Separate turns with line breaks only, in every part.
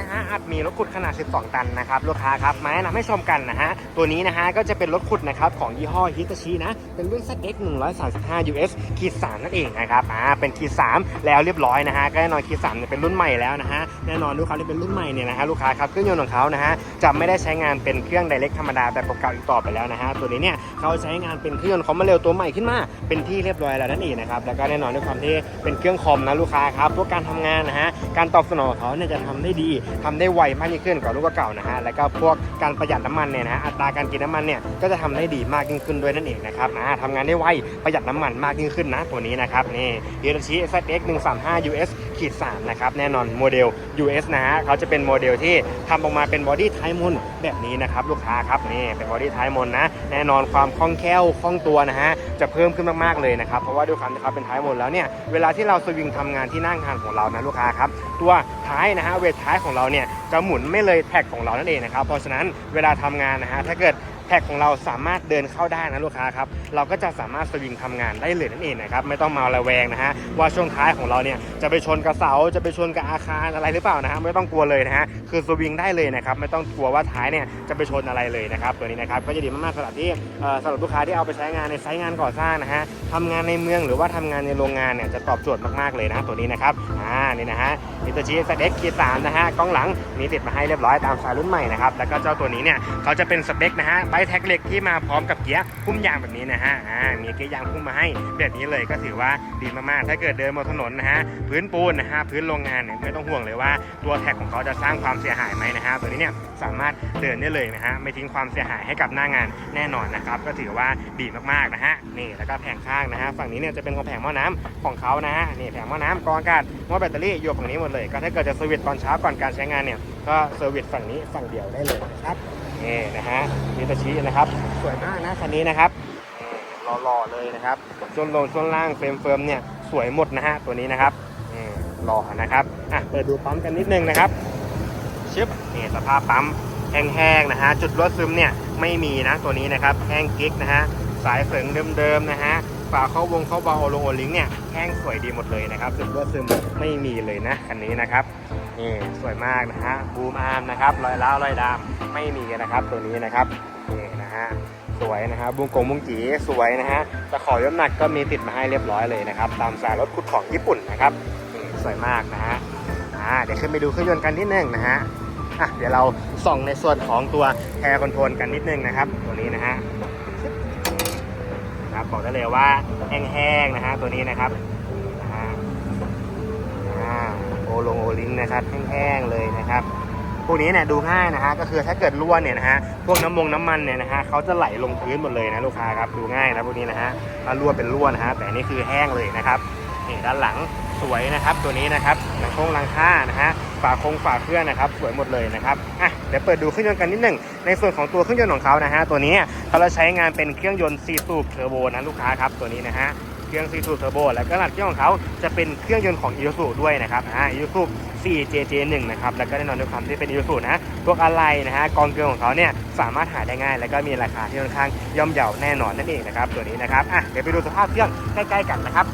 นะฮะอาจมีรถขุดขนาด 12 ตันนะครับลูกค้าครับมาแนะนำให้ชมกันนะฮะตัวนี้นะฮะก็จะเป็นรถขุดนะครับของยี่ห้อฮิตาชินะเป็นรุ่น ZX 135 US ขีด3นั่นเองนะครับอ่าเป็นขีด3แล้วเรียบร้อยนะฮะก็แน่นอนขีด3เนี่ยเป็นรุ่นใหม่แล้วนะฮะแน่นอนลูกค้าที่เป็นรุ่นใหม่เนี่ยนะฮะลูกค้าครับเครื่องยนต์ของเขานะฮะจะไม่ได้ใช้งานเป็นเครื่องไดเรกธรรมดาแบบเก่าอีกต่อไปแล้วนะฮะตัวนี้เนี่ยเขาใช้งานเป็นเครื่องยนต์คอมมาเร็วตัวใหม่ขึ้นมาเป็นที่เรียบร้อยแล้วนั่นเองนะครับแล้วก็แน่นอนด้วยความที่เป็นเครื่องคอมนะลูกค้าครับพวกการทำงานนะฮะการตอบสนองเขาเนี่ยจะทำได้ดีทำได้ไวมากยิ่งขึ้นกว่ารุ่นเก่าๆนะฮะแล้วก็พวกการประหยัดน้ำมันเนี่ยนะฮะอัตราการกินน้ำมันเนี่ยก็จะทำได้ดีมากยิ่งขึ้นด้วยนั่นเองนะครับอ่าทำงานได้ไวประหยัดน้ำมันมากยิ่งขึ้นนะตัวนี้นะครับนี่ฮิโรชิ ZX 135 US ขีด3นะครับแน่นอนโมเดล US นะฮะเขาจะเป็นโมเดลที่ทำออกมาเป็นบอดี้ไทมอนแบบนี้นะครับลูกค้าครับนี่เป็นบอดี้ไทมอนนะแน่นอนความคล่องแคล่วคล่องตัวนะฮะจะเพิ่มขึ้นมากๆเลยนะครับเพราะว่าด้วยความที่เขาเป็นไทมนแล้วเนี่ยเวลาที่เราสวิงทำงานที่นั่งงานของเรานะลูกค้าครับตัวท้ายนะฮะเวทท้ายของเราเนี่ยจะหมุนไม่เลยแท็กของเรานั่นเองนะครับเพราะฉะนั้นเวลาทำงานนะฮะถ้าเกิด แท็กของเราสามารถเดินเข้าได้นะลูกค้าครับ เราก็จะสามารถสวิงทำงานได้เลยนั่นเองนะครับ ไม่ต้องมาระแวงนะฮะว่าช่วงท้ายของเราเนี่ยจะไปชนกับเสาจะไปชนกับอาคารอะไรหรือเปล่านะฮะไม่ต้องกลัวเลยนะฮะคือสวิงได้เลยนะครับไม่ต้องกลัวว่าท้ายเนี่ยจะไปชนอะไรเลยนะครับตัวนี้นะครับก็จะดีมากๆสำหรับที่สำหรับลูกค้าที่เอาไปใช้งานในไซต์งานก่อสร้างนะฮะทำงานในเมืองหรือว่าทำงานในโรงงานเนี่ยจะตอบโจทย์มากๆเลยนะตัวนี้นะครับอ่านี่นะฮะมิตชิสเด็กคีสามนะฮะกล้องหลังมีติดมาให้เรียบร้อยตามสายรุ่นใหม่นะครับแล้วก็เจ้าตัวนี้เนี่ยเขาจะเป็นสเปคนะฮะไบแท็กเหล็กที่มาพร้อมกับเกียร์พุ่มยางแบบนี้นะฮะอ่ามีเกียร์ยางพุ่มมาให้แบบนี้เลยก็ถือว่าดีมากๆ ถ้าเกิดเดินบนถนนนะฮะพื้นปูนนะฮะพื้นโรงงานเนี่ยไม่ต้องห่วงเลยว่าตัวแท็กของเขาจะสร้างความเสียหายไหมนะฮะตัวนี้เนี่ยสามารถเดินได้เลยนะฮะไม่ทิ้งความเสียหายให้กับหน้างานแน่นอนนะครับก็ถือว่าดีมากๆนะฮะนี่แล้วก็แผงข้างนะฮะฝั่งนี้เนี่ยจะเป็นของแผงหม้อน้ำของเขานะฮะนี่แผงหม้อน้ำกรองอากาศหม้อแบตเตอรี่อยู่ฝั่งนี้หมดเลย ก็ถ้าเกิดจะสวิตช์ตอนเช้าก่อนการใช้งานเนี่ยก็เซอร์วิสฝั่งนี้ฝั่งเดียวได้เลยนะครับ นี่นะฮะมิตาชินะครับ สวยมากนะคันนี้นะครับหล่อๆเลยนะครับช่วงลงช่วงล่างเฟรมเฟิร์มเนี่ยสวยหมดนะฮะตัวนี้นะครับหล่อนะครับอะเปิดดูปั๊มกันนิดนึงนะครับชึบนี่สภาพปั๊มแห้งๆนะฮะจุดรั่วซึมเนี่ยไม่มีนะตัวนี้นะครับแห้งกิ๊กนะฮะสายเสริงเดิมๆนะฮะฝาเข้าวงเข้าเบาโอลงโอลิงเนี่ยแห้งสวยดีหมดเลยนะครับจุดรั่วซึมไม่มีเลยนะคันนี้นะครับ นี่สวยมากนะฮะบูมอาร์มนะครับรอยล้าวรอยดามไม่มีนะครับ ตัวนี้นะครับนี่นะฮะสวยนะฮะบุ้งกงบุ้งจีสวยนะฮะตะขอยน้ำหนักก็มีติดมาให้เรียบร้อยเลยนะครับ ตามสายรถขุดของญี่ปุ่นนะครับนี่สวยมากนะฮะอ่าเดี๋ยวขึ้นไปดูเครื่องยนต์กันนิดนึงนะฮะอะเดี๋ยวเราส่องในส่วนของตัวแอร์คอนโทรลกันนิดนึงนะครับ ตัวนี้นะฮะครับบอกได้เลยว่าแห้งๆนะฮะตัวนี้นะครับนะฮะ อ่าโอ ลงโอลิงนะครับแห้งๆเลยนะครับพวกนี้เนี่ยดูง่ายนะฮะก็คือถ้าเกิดรั่วเนี่ยนะฮะพวกน้ำมงน้ำมันเนี่ยนะฮะเขาจะไหลลงพื้นหมดเลยนะลูกค้าครับดูง่ายนะพวกนี้นะฮะถ้ารั่วเป็นรั่วนะฮะแต่นี่คือแห้งเลยนะครับนี่ด้านหลังสวยนะครับตัวนี้นะครับหลังโค้งหลังค่านะฮะฝาโครงฝาเครื่องนะครับสวยหมดเลยนะครับอะเดี๋ยวเปิดดูเครื่องยนต์กันนิดหนึ่งในส่วนของตัวเครื่องยนต์ของเขานะฮะตัวนี้เขาจะใช้งานเป็นเครื่องยนต์4สูบเทอร์โบนะลูกค้าครับตัวนี้นะฮะ เครื่องซีทูเทอร์โบและก็ขนาดเครื่องของเขาจะเป็นเครื่องยนต์ของอีซูด้วยนะครับอ่าอีซู 4JJ1 นะครับแล้วก็แน่นอนด้วยความที่เป็นอีซูนะพวกอะไรนะฮะกองเกลือของเขาเนี่ยสามารถหาได้ง่าย แล้วก็มีราคาที่ค่อนข้างย่อมเยาแน่นอนนั่นเองนะครับตัวนี้นะครับอะเดี๋ยวไปดูสภาพเครื่องใกล้ๆกันนะครับ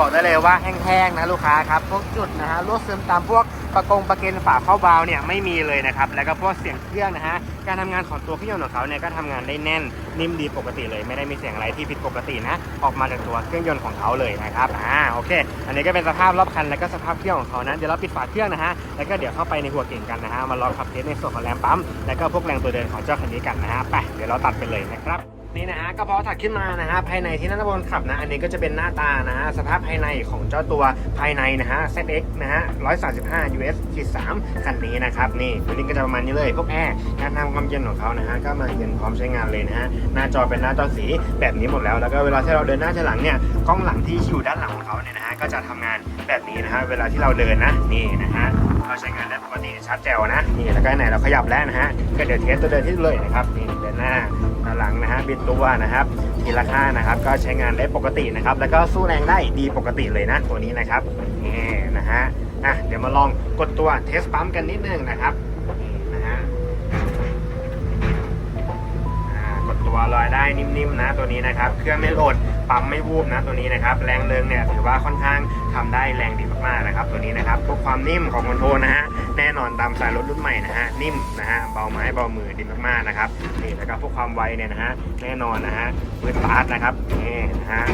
บอกได้เลยว่าแห้งๆนะลูกค้าครับพวกจุดนะฮะรั่วซึมตามพวกประกงประเกนฝาเข้าเบาเนี่ยไม่มีเลยนะครับแล้วก็พวกเสียงเครื่องนะฮะการทำงานของตัวเครื่องยนต์ของเขาเนี่ยก็ทำงานได้แน่นนิ่มดีปกติเลย ไม่ได้มีเสียงอะไรที่ผิดปกตินะ ออกมาจากตัวเครื่องยนต์ของเขาเลยนะครับอ่าโอเค อันนี้ก็เป็นสภาพรอบคันแล้วก็สภาพเครื่องของเขานะเดี๋ยวเราปิดฝาเครื่องนะฮะแล้วก็เดี๋ยวเข้าไปในหัวเก่งกันนะฮะมาลองขับเทสในส่วนของแรงปั๊มแล้วก็พวกแรงตัวเดินของเจ้าคันนี้กันนะฮะไปเดี๋ยวเราตัดไปเลยนะครับ นี่นะฮะกระเพาะถัดขึ้นมานะฮะภายในที่นั่นบนขับนะ อันนี้ก็จะเป็นหน้าตานะฮะสภาพภายในของเจ้าตัวภายในนะฮะ ZX นะฮะ 135 US 3คันนี้นะครับนี่ตัวนี้ก็จะประมาณนี้เลย พวกแอร์การทำความเย็นของเขานะฮะก็มาเย็นพร้อมใช้งานเลยนะฮะหน้าจอเป็นหน้าจอสีแบบนี้หมดแล้วแล้วก็เวลาที่เราเดินหน้าถอยหลังเนี่ยกล้องหลังที่อยู่ด้านหลังของเขาเนี่ยนะ จะทำงานแบบนี้นะฮะเวลาที่เราเดินนะนี่นะฮะเราใช้งานได้ปกติชัดแจ๋วนะนี่แล้วก็ไหนเราขยับแล้วนะฮะก็เดี๋ยวเทสตัวเดินที่เลยนะครับนี่เดินหน้าด้านหลังนะฮะบิดตัวนะครับทีละข้านะครับก็ใช้งานได้ปกตินะครับแล้วก็สู้แรงได้ดีปกติเลยนะตัวนี้นะครับนี่นะฮะอะเดี๋ยวมาลองกดตัวเทสปั๊มกันนิดนึงนะครับ ตัวลอยได้นิ่มๆนะตัวนี้นะครับ เครื่องไม่โหลดปั๊มไม่วูบนะตัวนี้นะครับ แรงเริงเนี่ยถือว่าค่อนข้างทำได้แรงดีมากๆนะครับ ตัวนี้นะครับพวกความนิ่มของคอนโทรลนะฮะแน่นอนตามสายรถรุ่นใหม่นะฮะนิ่มนะฮะเบาไม้เบามือดีมากๆนะครับนี่แล้วก็พวกความไวเนี่ยนะฮะแน่นอนนะฮะมือสตาร์ทนะครับนี่นะฮะ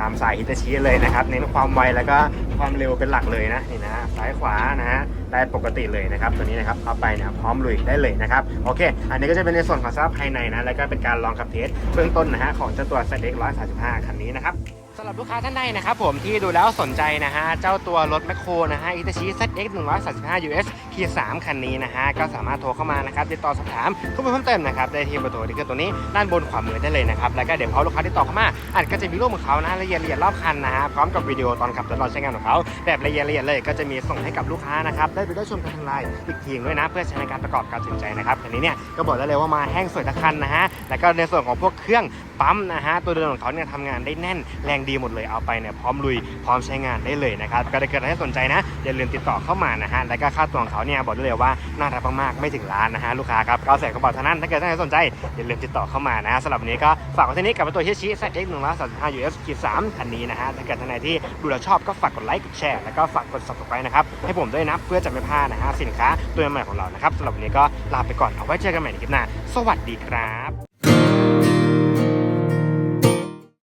ตามสายฮิตาชิเลยนะครับเน้นความไวแล้วก็ความเร็วเป็นหลักเลยนะนี่นะซ้ายขวานะฮะ ได้ปกติเลยนะครับตัวนี้นะครับเข้าไปเนี่ยพร้อมลุยได้เลยนะครับโอเค อันนี้ก็จะเป็นในส่วนของสภาพภายในนะแล้วก็เป็นการลองขับเทสเบื้องต้นนะฮะของเจ้าตัว ZX 135คันนี้นะครับสำหรับลูกค้าท่านใดนะครับผมที่ดูแล้วสนใจนะฮะเจ้าตัวรถแมคโครนะฮะอิตาชิ ZX 135 US คี3คันนี้นะฮะก็สามารถโทรเข้ามานะครับติดต่อสอบถามข้อมูลเพิ่มเติมนะครับได้ที่เบอร์โทรที่คือตัวนี้ด้านบนขวามือได้เลยนะครับแล้วก็เดี๋ยวพอลูกค้าติดต่อเข้ามาอาจก็จะมีรูปของเขานะละเอียดละเอียดรอบคันนะฮะพร้อมกับวิดีโอตอนขับทดลองใช้งานของเขาแบบละเอียดละเอียดเลยก็จะมีส่งให้กับลูกค้านะครับได้ไปได้ชมกันทางไลน์อีกทีด้วยนะ เพื่อใช้ในการประกอบการตัดสินใจนะครับอันนี้เนี่ยก็บอกได้เลยว่ามาแห้งสวยตะคันนะฮะแล้วก็ในส่วนของพวกเครื่องปั๊มนะฮะตัวเดินของเขาเนี่ยทำงานได้แน่นแรงดีหมดเลยเอาไปเนี่ยพร้อมลุยพร้อมใช้งานได้เลยนะครับก็ถ้เกิดใครสนใจนะอย่าลืมติดต่อเข้ามานะฮะแล้วก็ค่าตัวของเขาเนี่ยบอกได้เลยว่าน่ารักมากๆไม่ถึงล้านนะฮะลูกค้าครับเก้าแสนกระเป๋าเท่านั้นถ้าเกิดท่านใดสนใจอย่าลืมติดต่อเข้ามานะฮะสำหรับวันนี้ก็ฝากไว้ที่นี้กับตัวเฮียชิบห้ายูเอสขีด3คันนี้นะฮะถ้าเกิดท่านใดที่ดูแลชอบก็ฝากกดไลค์กดแชร์แล้วก็ฝากกดซับสไครต์นะครับให้ผมด้วยนะเพื่อจะไม่พลาดนะฮะสินค้าตัวใหม่ของเรานะครับสำหรับวันนี้ก็ลาไปก่อนเอาไว้เจอกันใหม่ในคลิปหน้าสวัสดีครับ